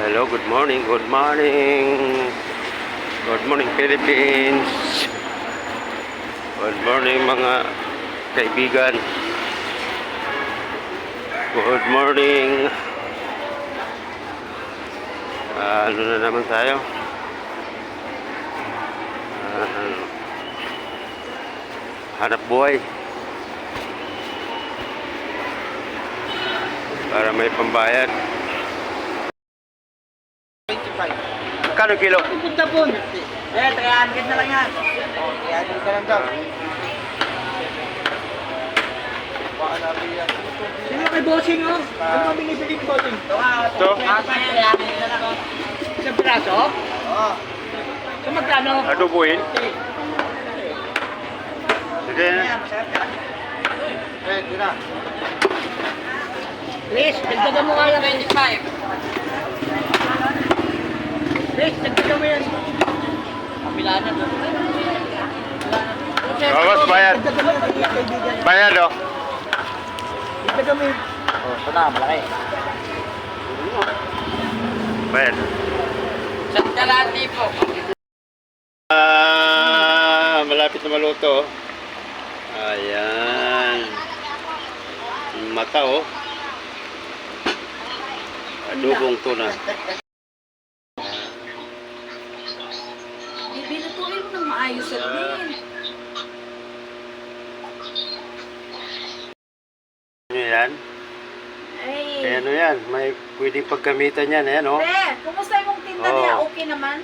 Hello, good morning, good morning. Good morning, Philippines. Good morning, mga kaibigan. Good morning. Ah, ano na naman tayo? Ano? hanap buhay. Para may pambayad. 25. Kano kilo? Punta po. Eh, 300 na lang yan. Oh, 300 ka lang daw. Sino kay bossing oh? Ano ba binibili ni bossing? Ito? Isang piraso? Oo. So magkano? Adobohin? Sige na. Eh, di na. Chris, dagdagan mo nga yan. 25. Chris, dagdagan mo yan. Na doon. Bawas, bayad. Bayad oh. Dagdagan mo. Oh, ito na, malaki. Bayad. Sa kalati po. Ah, malapit na maluto. oh. Ayan. Mata oh. Adobong tuna. Bibilutuin mo ng maayos at din. Ano yan? Ay. Eh, ano yan? May pwedeng paggamitan yan. Ayan oh. Pre, kumusta yung tinda niya? Okay naman?